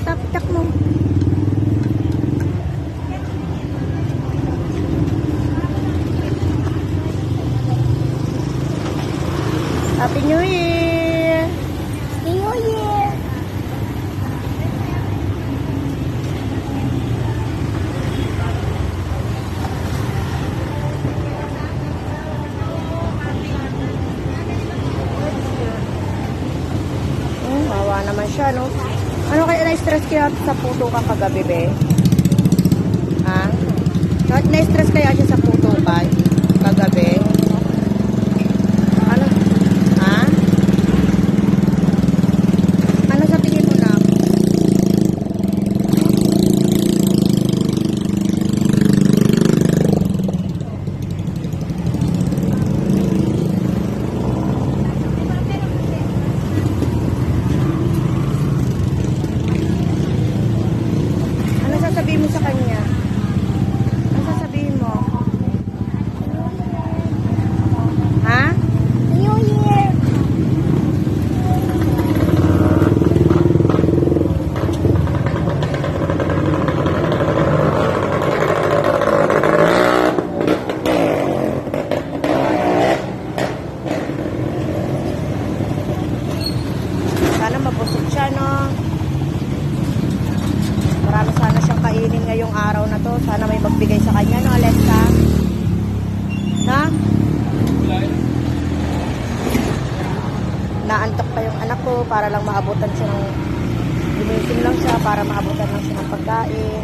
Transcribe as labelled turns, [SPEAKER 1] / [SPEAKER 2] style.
[SPEAKER 1] Tap-tap mo. Happy New Year!
[SPEAKER 2] Happy New Year!
[SPEAKER 1] Hmm, oh, mawa naman siya, no? Ano kaya na-stress kaya sa puto ka kagabi, be? Ha? Na-stress kaya siya sa puto ka kagabi? Ano? Ha? Ano sa tingin mo na? Ano sasabihin mo sa kanya? Ano sasabihin mo? Ha?
[SPEAKER 2] New Year!
[SPEAKER 1] Sana mabusog siya, no? Ngayong araw na to. Sana may magbigay sa kanya, no, Alexa? Ha? Naantok pa yung anak ko para lang maabutan siya ng Gumising lang siya para maabutan lang siya ng pagkain.